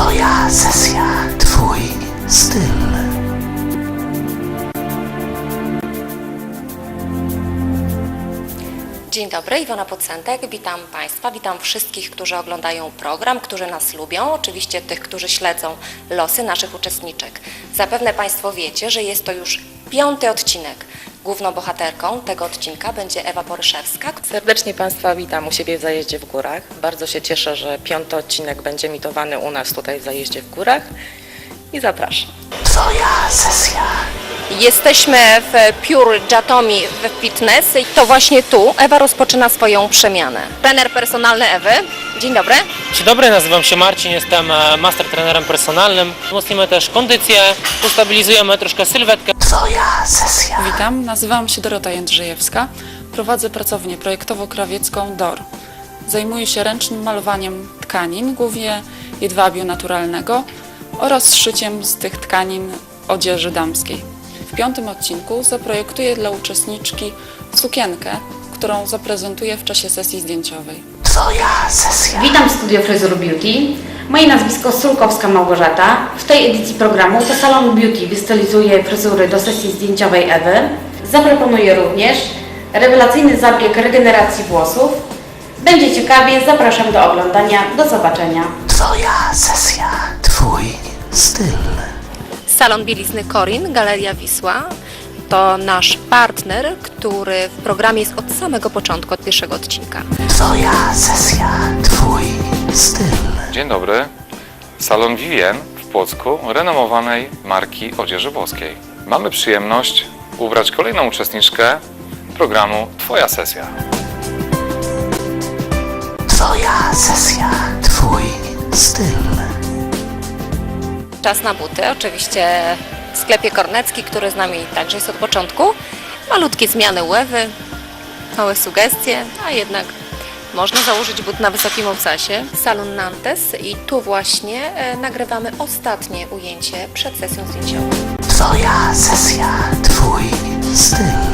Twoja sesja, Twój styl. Dzień dobry, Iwona Pocentek. Witam Państwa, witam wszystkich, którzy oglądają program, którzy nas lubią, oczywiście tych, którzy śledzą losy naszych uczestniczek. Zapewne Państwo wiecie, że jest to już piąty odcinek. Główną bohaterką tego odcinka będzie Ewa Poryszewska. Serdecznie Państwa witam u siebie w Zajeździe w Górach. Bardzo się cieszę, że piąty odcinek będzie emitowany u nas tutaj w Zajeździe w Górach i zapraszam. Twoja sesja. Jesteśmy w Pure Jatomi w Fitness i to właśnie tu Ewa rozpoczyna swoją przemianę. Trener personalny Ewy. Dzień dobry. Dzień dobry, nazywam się Marcin, jestem e, master trenerem personalnym. Wzmocnimy też kondycję, ustabilizujemy troszkę sylwetkę. Twoja sesja. Witam, nazywam się Dorota Jędrzejewska. Prowadzę pracownię projektowo-krawiecką DOR. Zajmuję się ręcznym malowaniem tkanin, głównie jedwabiu naturalnego oraz szyciem z tych tkanin odzieży damskiej. W piątym odcinku zaprojektuję dla uczestniczki sukienkę, którą zaprezentuję w czasie sesji zdjęciowej. Twoja sesja. Witam w Studio Fryzur Beauty. Moje nazwisko Sulkowska Małgorzata. W tej edycji programu to Salon Beauty wystylizuje fryzury do sesji zdjęciowej Ewy. Zaproponuję również rewelacyjny zabieg regeneracji włosów. Będzie ciekawie, zapraszam do oglądania. Do zobaczenia. Twoja sesja, Twój styl. Salon Bielizny Korin, Galeria Wisła. To nasz partner, który w programie jest od samego początku, od pierwszego odcinka. Twoja sesja, Twój styl. Dzień dobry. Salon Vivien w Płocku, renomowanej marki odzieży włoskiej. Mamy przyjemność ubrać kolejną uczestniczkę programu Twoja sesja. Twoja sesja, Twój styl. Czas na buty, oczywiście w sklepie Kornecki, który z nami także jest od początku. Malutkie zmiany łewy, małe sugestie, a jednak można założyć but na wysokim obcasie. Salon Nantes i tu właśnie e, nagrywamy ostatnie ujęcie przed sesją zdjęciową. Twoja sesja, Twój styl.